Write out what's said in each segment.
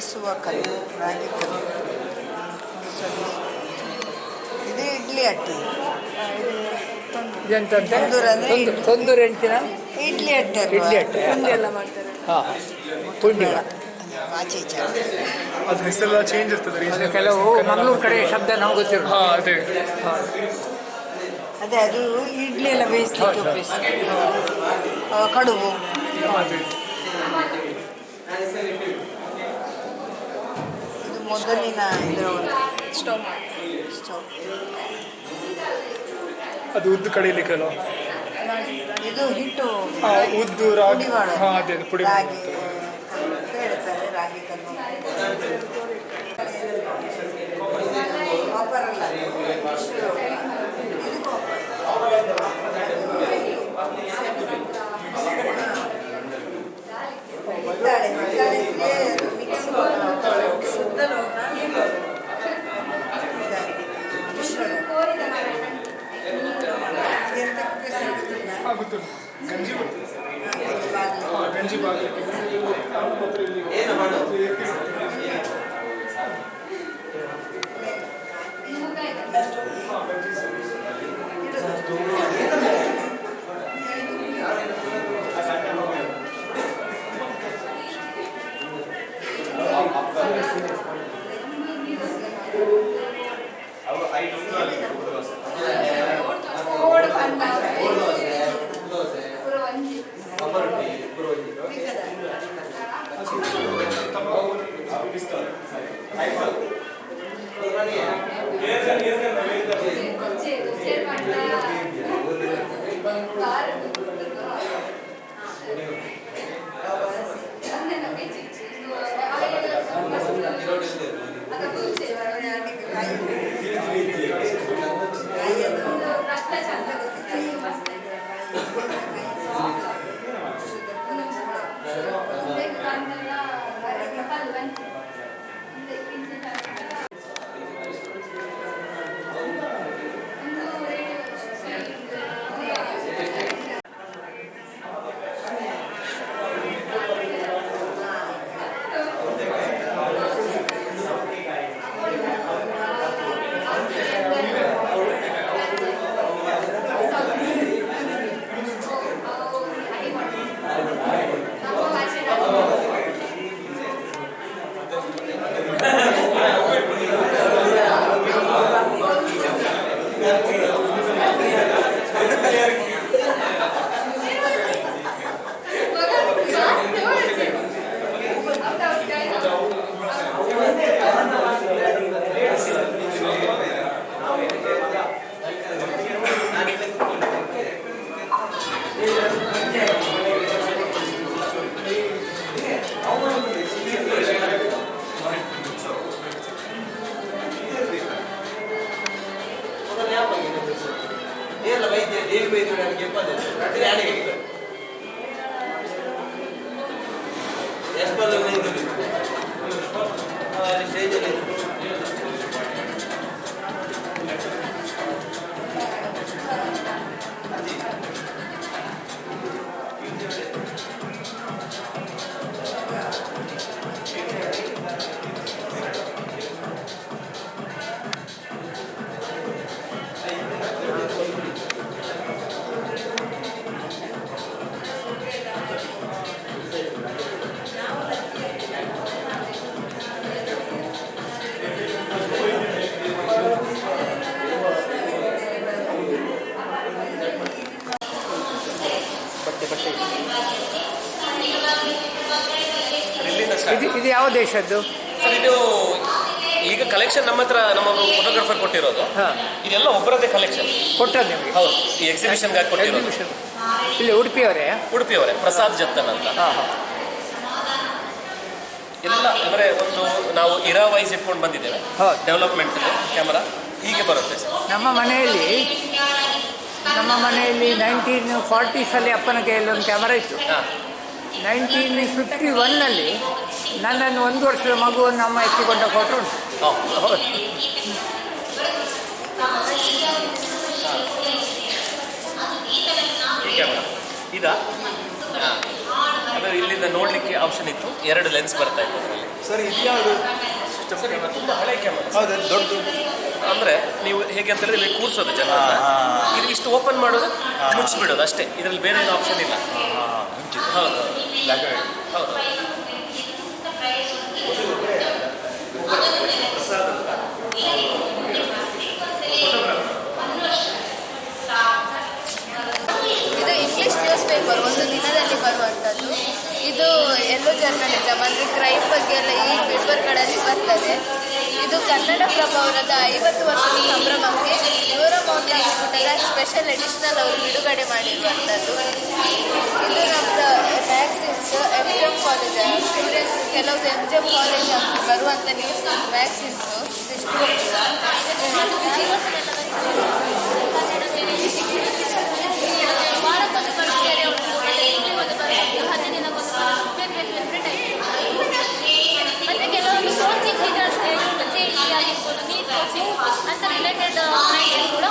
ಸೊಗಸುವ ಕಲ್ಲು ರಾಗಿ ಕಲ್ಲು ಇದು ಇಡ್ಲಿ ಅಟ್ಟಿ. ತೊಂದೂರು ಇಡ್ಲಿ ಅಟ್ಟೆ ಇಡ್ಲಿ ಅಟ್ಟೆ. ಎಲ್ಲ ಮಾಡ್ತಾರೆ. ಹಾಂ ಪುಂಡಿ ಆಚೆ ಈಚೆ ಅದು ಹೆಸರೆಲ್ಲ ಚೇಂಜ್ ಇರ್ತದೆ ಕೆಲವು ಮಂಗಳೂರು ಕಡೆ ಶಬ್ದ ನಾವು ಅದೇ. ಅದೇ ಅದು ಇಡ್ಲಿ ಎಲ್ಲ ಬೇಯಿಸ್ಲಿಕ್ಕೆ ಉಪಯೋಗಿಸ್ತಾರೆ ಕಡುಬು. ಮೊದಲಿನ ಇದರ ಒಂದು ಸ್ಟವ್ ಸ್ಟವ್ ಅದು ಉದ್ದು ಕಡಿಲಿಕ್ಕೆ ಇದು ಹಿಟ್ಟು ಉದ್ದು ರಾಗಿ. ಹಾ ಅದೇ ಪುಡಿ ರಾಗಿ. ಇದು ಇದು ಯಾವ ದೇಶದ್ದು? ಸರ್ ಇದು ಈಗ ಕಲೆಕ್ಷನ್ ನಮ್ಮ ಹತ್ರ ನಮ್ಮ ಫೋಟೋಗ್ರಾಫರ್ ಕೊಟ್ಟಿರೋದು. ಹಾಂ. ಇದೆಲ್ಲ ಒಬ್ಬರದೇ ಕಲೆಕ್ಷನ್ ಕೊಟ್ಟದ್ದು ನಿಮಗೆ? ಹೌದು ಈ ಎಕ್ಸಿಬಿಷನ್ಗಾಗಿ ಕೊಟ್ಟಿರೋದು. ಎಕ್ಸಿಬಿಷನ್ ಇಲ್ಲಿ ಉಡುಪಿಯವರೇ ಉಡುಪಿಯವರೇ ಪ್ರಸಾದ್ ಜತ್ತನ್ ಅಂತ. ಹಾಂ ಹಾಂ. ಎಲ್ಲ ಅಂದರೆ ಒಂದು ನಾವು ಇರಾ ವೈಸ್ ಇಟ್ಕೊಂಡು ಬಂದಿದ್ದೇವೆ. ಹೌದು. ಡೆವಲಪ್ಮೆಂಟ್ ಕ್ಯಾಮರಾ ಹೀಗೆ ಬರುತ್ತೆ ಸರ್. ನಮ್ಮ ಮನೆಯಲ್ಲಿ ನಮ್ಮ ಮನೆಯಲ್ಲಿ ನೈನ್ಟೀನ್ ಫಾರ್ಟೀಸಲ್ಲಿ ಅಪ್ಪನ ಕೈಯಲ್ಲಿ ಒಂದು ಕ್ಯಾಮರಾ ಇತ್ತು. ಹಾಂ. ನೈನ್ಟೀನ್ ಫಿಫ್ಟಿ ಒನ್ನಲ್ಲಿ ನನ್ನನ್ನು ಒಂದು ವರ್ಷದ ಮಗುವನ್ನು ಅಮ್ಮ ಎತ್ತಿಕೊಂಡ ಫೋಟೋ ಉಂಟು. ಇದಾ? ಅದು ಇಲ್ಲಿಂದ ನೋಡಲಿಕ್ಕೆ ಆಪ್ಷನ್ ಇತ್ತು. ಎರಡು ಲೆನ್ಸ್ ಬರ್ತಾ ಇತ್ತು ಅದರಲ್ಲಿ. ಸರ್ ಇದು ಯಾವುದು ಸರ್ ಇದು ತುಂಬ ಹಳೆ ಕ್ಯಾಮರಾ ಹೌದು ದೊಡ್ಡದು. ಅಂದ್ರೆ ನೀವು ಹೇಗೆ ಅಂತ ಹೇಳಿದ್ರೆ ಇಲ್ಲಿ ಕೂರ್ಸೋದು ಜನ. ಇದು ಇಷ್ಟು ಓಪನ್ ಮಾಡೋದು ಮುಚ್ಚಿಬಿಡೋದು ಅಷ್ಟೇ. ಇದರಲ್ಲಿ ಬೇರೆ ಏನು ಆಪ್ಷನ್ ಇಲ್ಲ. ಹೌದು. ಹೌದು. ಇದು ಇಂಗ್ಲಿಷ್ ನ್ಯೂಸ್ ಪೇಪರ್ ಒಂದು ದಿನದಲ್ಲಿ ಬರುವಂಥದ್ದು. ಇದು ಎಲ್ಲೋ ಜರ್ನಲಿಸಮ್ ಅಂದರೆ ಕ್ರೈಮ್ ಬಗ್ಗೆ ಎಲ್ಲ ಈ ಪೇಪರ್ಗಳಲ್ಲಿ ಬರ್ತದೆ. ಇದು ಕನ್ನಡ ಪ್ರಭಾವದ ಐವತ್ತು ವರ್ಷದ ಸಂಭ್ರಮಕ್ಕೆ ನೂರಮೌಂಟಿ ಪುಟದ ಸ್ಪೆಷಲ್ ಎಡಿಷನಲ್ ಅವರು ಬಿಡುಗಡೆ ಮಾಡಿರುವಂಥದ್ದು ಇದು ನಮ್ಮದು magazines M G M college students ಕೆಲವು ಎಂ ಜಿ ಎಂ ಕಾಲೇಜ್ ಬರುವಂಥ ನ್ಯೂಸ್ ಮ್ಯಾಗ್ಝಿನ್ಸು చేసి అంత రిలేటెడ్ కూడా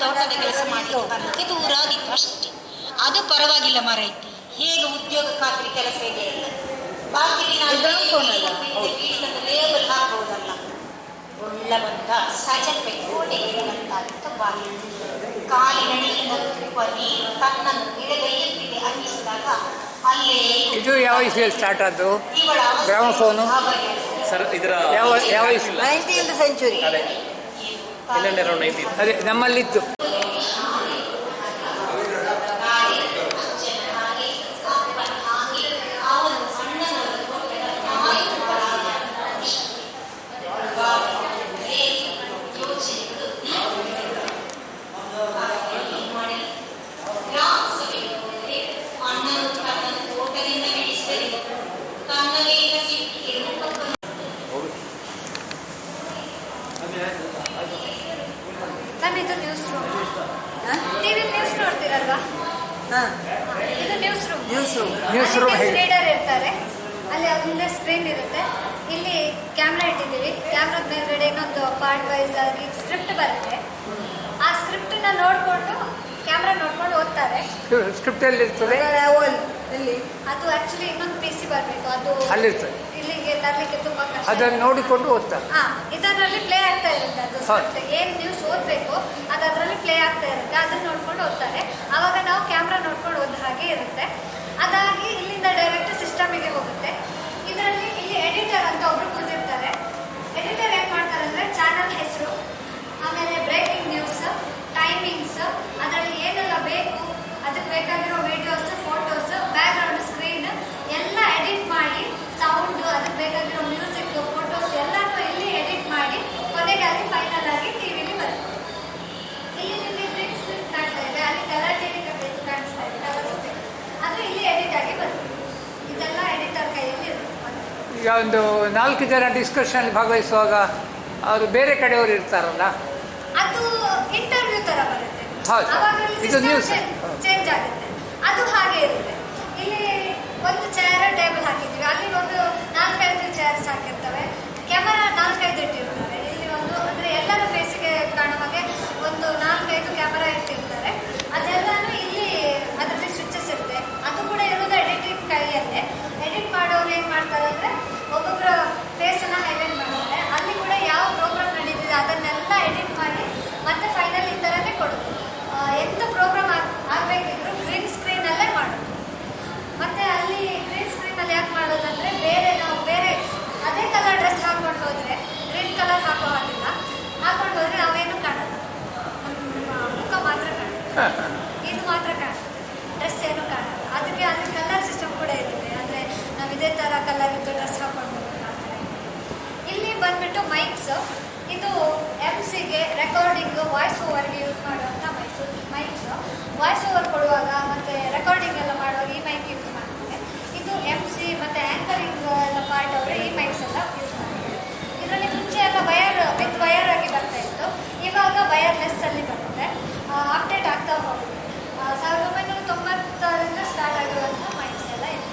ತೋಟದ ಕೆಲಸ ಮಾಡಲಿಕ್ಕೆ ಬರಲಿಕ್ಕೆ ದೂರ ಆದಿತ್ತು ಅಷ್ಟೇ ಅದು ಪರವಾಗಿಲ್ಲ ಮರೈತಿ ಹೇಗೆ ಉದ್ಯೋಗ ಖಾತ್ರಿ ಕೆಲಸ ಇದೆ? ಲೇಬಲ್ ಕಾಲಿನಡಿಯಿಂದ ತುಪ್ಪ ನೀರು ತನ್ನನ್ನು ಎಳೆದೊಯ್ಯುತ್ತಿದೆ ಅನ್ನಿಸಿದಾಗ ಅಲ್ಲೇ ಇದು ಯಾವ ಇಸ್ವಿಯಲ್ಲಿ ಸ್ಟಾರ್ಟ್ ಆದ್ದು? ಗ್ರಾಮ ಫೋನು ಸರ್ ಇದರ ಯಾವ ಯಾವ ಇಸ್ವಿ ನೈನ್ಟೀನ್ತ್ ಸೆಂಚುರಿ ಅದೇ ಇನ್ನೊಂದು ಅರೌಂಡ್ ನೈನ್ಟೀನ್ ಅದೇ ನಮ್ಮಲ್ಲಿದ್ದು ಮ್ಯಾಮ್ ಇದು ನ್ಯೂಸ್ ರೂಮ್ ನೀವು ನ್ಯೂಸ್ ನೋಡ್ತೀರಲ್ವಾ? ಹಾಂ. ಇದು news room news room news room reader ಇರ್ತಾರೆ. ಅಲ್ಲಿ ಮುಂದೆ ಸ್ಕ್ರೀನ್ ಇರುತ್ತೆ. ಇಲ್ಲಿ ಕ್ಯಾಮ್ರಾ ಇಟ್ಟಿದ್ದೀವಿ. ಕ್ಯಾಮ್ರಾದ ಮೇಲ್ಗಡೆ ಇನ್ನೊಂದು ಪಾರ್ಟ್ ವೈಸ್ ಆಗಿ ಸ್ಕ್ರಿಪ್ಟ್ ಬರುತ್ತೆ. ಆ ಸ್ಕ್ರಿಪ್ಟನ್ನ ನೋಡಿಕೊಂಡು ಕ್ಯಾಮ್ರಾ ನೋಡ್ಕೊಂಡು ಓದ್ತಾರೆ. ಸ್ಕ್ರಿಪ್ಟ್ ಎಲ್ಲಿರ್ತದೆ? ಇರ್ತದೆ ಅದು ಆಕ್ಚುಲಿ ಇನ್ನೊಂದು ಪಿ ಸಿ ಬರಬೇಕು. ಅದು ಅಲ್ಲಿರ್ತದೆ. ತರಲಿಕ್ಕೆ ತುಂಬಾ ಕಷ್ಟ ಅದನ್ನು ನೋಡಿಕೊಂಡು ಓದ್ತಾರೆ ಇದರಲ್ಲಿ ಪ್ಲೇ ಆಗ್ತಾ ಇರುತ್ತೆ ಅದು ಏನು ನ್ಯೂಸ್ ಓದ್ಬೇಕು ಅದು ಅದರಲ್ಲಿ ಪ್ಲೇ ಆಗ್ತಾ ಇರುತ್ತೆ. ಅದನ್ನ ನೋಡ್ಕೊಂಡು ಓದ್ತಾರೆ. ಅವಾಗ ನಾವು ಕ್ಯಾಮ್ರಾ ನೋಡ್ಕೊಂಡು ಓದ ಹಾಗೆ ಇರುತ್ತೆ. ಅದಾಗಿ ಇಲ್ಲಿಂದ ಡೈರೆಕ್ಟ್ ಸಿಸ್ಟಮಿಗೆ ಹೋಗುತ್ತೆ. ಇದರಲ್ಲಿ ಇಲ್ಲಿ ಎಡಿಟರ್ ಅಂತ ಒಬ್ರು ಕೂತಿರ್ತಾರೆ. ಎಡಿಟರ್ ಏನ್ ಮಾಡ್ತಾರೆ ಅಂದ್ರೆ ಚಾನಲ್ ಹೆಸರು ಆಮೇಲೆ ಬ್ರೇಕಿಂಗ್ ನ್ಯೂಸ್ ಟೈಮಿಂಗ್ಸ್ ಅದರಲ್ಲಿ ಏನೆಲ್ಲ ಬೇಕು ಅದಕ್ಕೆ ಬೇಕಾಗಿರೋ ವಿಡಿಯೋಸ್ ಫೋಟೋಸ್ ಬ್ಯಾಕ್ಗ್ರೌಂಡ್ ಸ್ಕ್ರೀನ್ ಎಲ್ಲ ಎಡಿಟ್ ಮಾಡಿ ಸೌಂಡ್ ಅದಕ್ಕೆ ಬೇಕಾಗಿರೋ ಮ್ಯೂಸಿಕ್ ಫೋಟೋಸ್ ಎಲ್ಲಾನು ಇಲ್ಲಿ ಎಡಿಟ್ ಮಾಡಿ ಕೊನೆಗೆ ಅಲ್ಲಿ ಫೈನಲ್ ಆಗಿ ಟಿವಿಲಿ ಬರುತ್ತೆ ಇಲ್ಲಿ ನಿಮಗೆ ಗ್ರೀನ್ ಸ್ಕ್ರೀನ್ ಕಾಣ್ತಾ ಇದೆ ಅಲ್ಲಿ ಕಲರ್ ಟಿವಿ ಕಾಣಿಸ್ತಾ ಇದೆ ಕಲರ್ ಸ್ಕ್ರೀನ್ ಅದು ಇಲ್ಲಿ ಎಡಿಟ್ ಆಗಿ ಬರುತ್ತೆ ಇದೆಲ್ಲ ಎಡಿಟರ್ ಕೈಯಲ್ಲಿ ಇರುತ್ತೆ ಈಗ ಒಂದು ನಾಲ್ಕು ಜನ ಡಿಸ್ಕಷನ್ ಭಾಗವಹಿಸುವಾಗ ಅವರು ಬೇರೆ ಕಡೆಯವರು ಇರ್ತಾರಲ್ಲ? ಅದು ಇಂಟರ್ವ್ಯೂ ತರ ಬರುತ್ತೆ. ಹೌದು. ಇದು ನ್ಯೂಸ್ ಚೇಂಜ್ ಆಗುತ್ತೆ. ಅದು ಹಾಗೆ ಇರುತ್ತೆ ಇಲ್ಲಿ ಒಂದು ಚೇರ್ ಟೇಬಲ್ ಹಾಕಿದ್ದೀವಿ ಅಲ್ಲಿ ಒಂದು ನಾಲ್ಕೈದು ಚೇರ್ಸ್ ಹಾಕಿರ್ತವೆ ಕ್ಯಾಮರಾ ನಾಲ್ಕೈದು ಇಟ್ಟಿರ್ತಾರೆ ಇಲ್ಲಿ ಒಂದು ಅಂದ್ರೆ ಎಲ್ಲರ ಫೇಸಿಗೆ ಕಾಣುವ ಹಾಗೆ ಒಂದು ನಾಲ್ಕೈದು ಕ್ಯಾಮರಾ ಇಟ್ಟಿರ್ತಾರೆ ಅದೆಲ್ಲಾನು ಇಲ್ಲಿ ಅದರಲ್ಲಿ ಸ್ವಿಚಸ್ ಇರುತ್ತೆ ಅದು ಕೂಡ ಇರೋದು ಎಡಿಟಿಂಗ್ ಕೈಯಲ್ಲೇ ಎಡಿಟ್ ಮಾಡೋರು ಏನ್ ಮಾಡ್ತಾರೆ ಅಂದ್ರೆ ಒಬ್ಬೊಬ್ಬರ ಫೇಸ್ ಅನ್ನ ಹೈಲೈಟ್ ಮಾಡ್ತಾರೆ ಅಲ್ಲಿ ಕೂಡ ಯಾವ ಪ್ರೋಗ್ರಾಮ್ ನಡೀತಿದೆ ಅದನ್ನೆಲ್ಲ ಎಡಿಟ್ ಮಾಡಿ ಮತ್ತೆ ಫೈನಲ್ ಈ ಥರನೇ ಕೊಡೋದು ಎಂಥ ಪ್ರೋಗ್ರಾಮ್ ಆಗಬೇಕಿದ್ರು ಗ್ರೀನ್ ಸ್ಕ್ರೀನಲ್ಲೇ ಮಾಡೋದು ಮತ್ತೆ ಅಲ್ಲಿ ಗ್ರೀನ್ ಸ್ಕ್ರೀನಲ್ಲಿ ಯಾಕೆ ಮಾಡೋದಂದ್ರೆ ಬೇರೆ ನಾವು ಬೇರೆ ಅದೇ ಕಲರ್ ಡ್ರೆಸ್ ಹಾಕೊಂಡು ಹೋದ್ರೆ ಗ್ರೀನ್ ಕಲರ್ ಹಾಕೋ ಹಾಗಿಲ್ಲ ಹಾಕೊಂಡು ಹೋದ್ರೆ ನಾವೇನು ಕಾಣಲ್ಲ ನಮ್ಮ ಮುಖ ಮಾತ್ರ ಕಾಣುತ್ತೆ ಇದು ಮಾತ್ರ ಕಾಣುತ್ತೆ ಡ್ರೆಸ್ ಏನು ಕಾಣಲ್ಲ ನಮಗೆ ಅಲ್ಲಿ ಕಲರ್ ಸಿಸ್ಟಮ್ ಕೂಡ ಇರುತ್ತೆ ಅಂದರೆ ನಾವು ಇದೇ ಥರ ಕಲರ್ ಇದ್ದು ಡ್ರೆಸ್ ಹಾಕೊಂಡು ಆ ಥರ ಇದೆ. ಇಲ್ಲಿ ಬಂದ್ಬಿಟ್ಟು ಮೈಕ್ಸ್ ಇದು ಎಂ ಸಿಗೆ ರೆಕಾರ್ಡಿಂಗ್ ವಾಯ್ಸ್ ಓವರ್ಗೆ ಯೂಸ್ ಮಾಡುವಂಥ ಮೈಕ್ಸ್ ಮೈಕ್ಸ್ ವಾಯ್ಸ್ ಓವರ್ ಕೊಡುವಾಗ ಮತ್ತು ರೆಕಾರ್ಡಿಂಗ್ ಎಲ್ಲ ಮಾಡುವಾಗ ಈ ಮೈಕ್ ಯೂಸ್ ಮಾಡ್ತಾರೆ ಇದು ಎಂ ಸಿ ಮತ್ತು ಆ್ಯಂಕರಿಂಗ್ ಎಲ್ಲ ಪಾರ್ಟ್ ಅವರು ಈ ಮೈಕ್ಸ್ ಎಲ್ಲ ಯೂಸ್ ಮಾಡ್ತಾರೆ ಇದರಲ್ಲಿ ಮುಂಚೆ ಎಲ್ಲ ವಯರ್ ವಿತ್ ವಯರ್ ಆಗಿ ಬರ್ತಾ ಇತ್ತು ಇವಾಗ ವಯರ್ಲೆಸ್ ಅಲ್ಲಿ ಬರುತ್ತೆ ಅಪ್ಡೇಟ್ ಆಗ್ತಾ ಹೋಗುತ್ತೆ ಆ, ಸಾವಿರದ ಒಂಬೈನೂರ ತೊಂಬತ್ತರಿಂದ ಸ್ಟಾರ್ಟ್ ಆಗಿರುವಂಥ ಮೈಕ್ಸ್ ಎಲ್ಲ ಇದೆ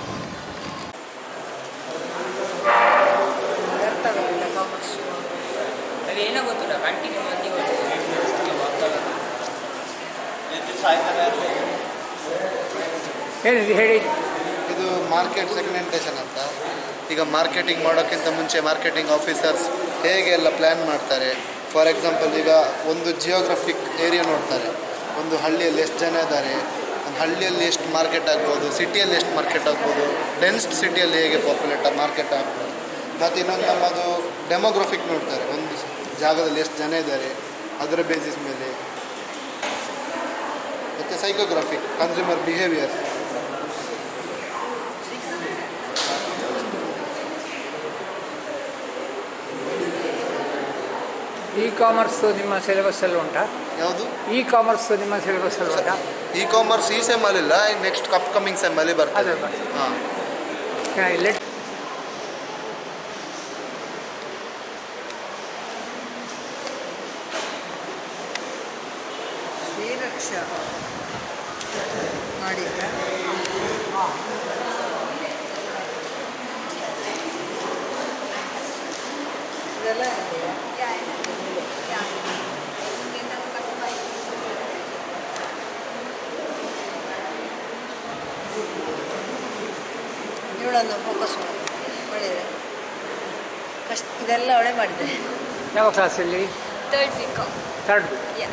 ಅರ್ಥ ಆಗಲಿಲ್ಲ ಕಾಮರ್ಸ್ ಅದು ಏನೋ ಗೊತ್ತಿಲ್ಲ ಕಂಟಿನ್ಯೂ ಮಂದಿ ಏನಿದೆ ಹೇಳಿ. ಇದು ಮಾರ್ಕೆಟ್ ಸೆಗ್ಮೆಂಟೇಷನ್ ಅಂತ. ಈಗ ಮಾರ್ಕೆಟಿಂಗ್ ಮಾಡೋಕ್ಕಿಂತ ಮುಂಚೆ ಮಾರ್ಕೆಟಿಂಗ್ ಆಫೀಸರ್ಸ್ ಹೇಗೆ ಎಲ್ಲ ಪ್ಲ್ಯಾನ್ ಮಾಡ್ತಾರೆ? ಫಾರ್ ಎಕ್ಸಾಂಪಲ್ ಈಗ ಒಂದು ಜಿಯೋಗ್ರಫಿಕ್ ಏರಿಯಾ ನೋಡ್ತಾರೆ. ಒಂದು ಹಳ್ಳಿಯಲ್ಲಿ ಎಷ್ಟು ಜನ ಇದ್ದಾರೆ? ಒಂದು ಹಳ್ಳಿಯಲ್ಲಿ ಎಷ್ಟು ಮಾರ್ಕೆಟ್ ಆಗ್ಬೋದು? ಸಿಟಿಯಲ್ಲಿ ಎಷ್ಟು ಮಾರ್ಕೆಟ್ ಆಗ್ಬೋದು? ಡೆನ್ಸ್ಡ್ ಸಿಟಿಯಲ್ಲಿ ಹೇಗೆ ಪಾಪ್ಯುಲೇಟ್ ಮಾರ್ಕೆಟ್ ಆಗ್ಬೋದು? ಮತ್ತು ಇನ್ನೊಂದು ನಮ್ಮದು ಡೆಮೋಗ್ರಫಿಕ್ ನೋಡ್ತಾರೆ. ಒಂದು ಜಾಗದಲ್ಲಿ ಎಷ್ಟು ಜನ ಇದ್ದಾರೆ? ಅದರ ಬೇಸಿಸ್ ಮೇಲೆ. ಮತ್ತು psychographic consumer behaviour e commerce ನಿಮ್ಮ ಸಿಲೆಬಸ್ ಅಲ್ಲಿ ಉಂಟಾ? ಯಾವುದು? ಇ ಕಾಮರ್ಸ್ ನಿಮ್ಮ ಸಿಲೆಬಸ್ ಅಲ್ಲಿ ಉಂಟಾ? ಇ ಕಾಮರ್ಸ್ ಈ ಸೆಮ್ಮಲ್ಲಿಲ್ಲ ನೆಕ್ಸ್ಟ್ ಅಪ್ಕಮಿಂಗ್ ಸೆಮ್ಮಲ್ಲಿ ಬರ್ತದೆ. ಅದೇ ಬರ್ತದೆ. ಹಾಂ. ಲೆಟ್ ಶ್ರೀರಕ್ಷಾ. ಮಾಡಿದ್ದ. ಇದೆಲ್ಲ ಇವಳನ್ನು ಫೋಕಸ್ ಮಾಡಿ. ಒಳ್ಳೆಯದು. ಕಷ್ಟ ಇದೆಲ್ಲ ಒಳ್ಳೆ ಮಾಡಿದೆ ಯಾವ ಕ್ಲಾಸಲ್ಲಿ ಥರ್ಡ್ ಬಿಕಾಮ್ ಥರ್ಡ್ ಯಾ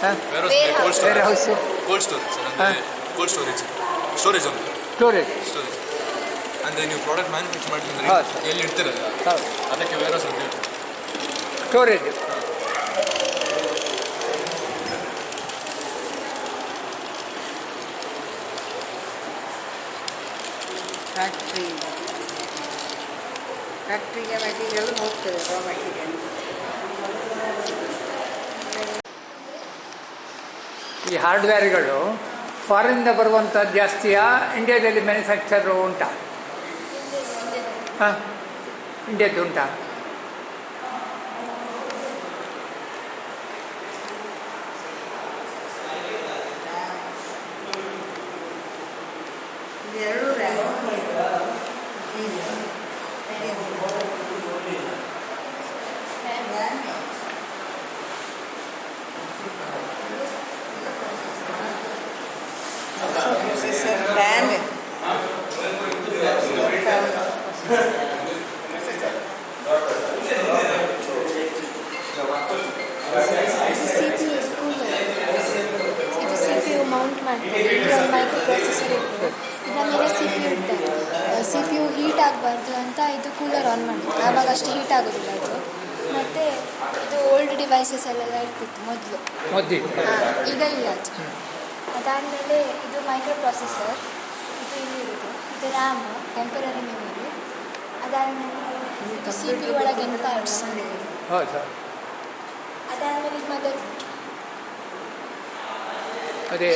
ಬೇರೆ ಹೌಸು ಕೋಲ್ಡ್ ಸ್ಟೋರೇಜ್ ಸರ್ ಹಾ. ಅಂದರೆ ಕೋಲ್ಡ್ ಸ್ಟೋರೇಜ್ ಸ್ಟೋರೇಜ್ ಒಂದು. ಸ್ಟೋರೇಜ್ ಸ್ಟೋರೇಜ್ ಅಂದರೆ ನೀವು ಪ್ರಾಡಕ್ಟ್ ಮ್ಯಾನುಫ್ಯಾಕ್ಚರ್ ಮಾಡಿದ್ರೆ ಎಲ್ಲಿ ಇಡ್ತಿರಲ್ಲ? ಅದಕ್ಕೆ ವೇರಸ್ ಅಂತ ಹೇಳ್ತಾರೆ ಸ್ಟೋರೇಜ್ ಫ್ಯಾಕ್ಟ್ರಿ ಫ್ಯಾಕ್ಟ್ರಿಗೆ ಮೆಟೀರಿಯಲ್ ಹೋಗ್ತದೆ ರಾ ಮೆಟೀರಿಯಲ್ ಈ ಹಾರ್ಡ್ವೇರ್ಗಳು ಫಾರಿನ್ದ ಬರುವಂಥದ್ದು ಜಾಸ್ತಿಯಾ ಇಂಡಿಯಾದಲ್ಲಿ ಮ್ಯಾನುಫ್ಯಾಕ್ಚರ್ ಉಂಟಾ? ಹಾಂ ಇಂಡಿಯಾದ್ದು ಉಂಟಾ? ಸಿ ಪಿ ಯು ಕೂಲರ್ ಇದು ಸಿ ಪಿ ಯು ಮೌಂಟ್ ಮಾಡ್ತಾರೆ ಇದು ಒಂದು ಮೈಕ್ರೋ ಪ್ರೊಸೆಸರ್ ಇರ್ತದೆ. ಇದರ ಮೇಲೆ ಸಿ ಪಿ ಯು ಇಡ್ತಾರೆ ಸಿ ಪಿ ಯು ಹೀಟ್ ಆಗಬಾರ್ದು ಅಂತ ಇದು ಕೂಲರ್ ಆನ್ ಮಾಡಿದ್ರು ಆವಾಗ ಅಷ್ಟು ಹೀಟ್ ಆಗೋದಿಲ್ಲ ಅದು. ಮತ್ತು ಇದು ಓಲ್ಡ್ ಡಿವೈಸಸ್ ಅಲ್ಲೆಲ್ಲ ಇರ್ತಿತ್ತು ಮೊದಲು. ಈಗ ಇಲ್ಲ ಅದು. ಅದಾದಮೇಲೆ ಇದು ಮೈಕ್ರೋ ಪ್ರೊಸೆಸರ್ ಇದು ಇಲ್ಲಿ ಇರೋದು. ಇದು ರ್ಯಾಮ್ ಟೆಂಪರರಿ ಮೆಮೊರಿ ಅದಾದಮೇಲೆ ಇದು ಸಿ ಪಿ ಯು ಒಳಗಿನ ಪಾರ್ಟ್ಸ್ ಹೌದು ಅದಾದಮೇಲೆ ಇದು ಮದರ್ ಅದೇ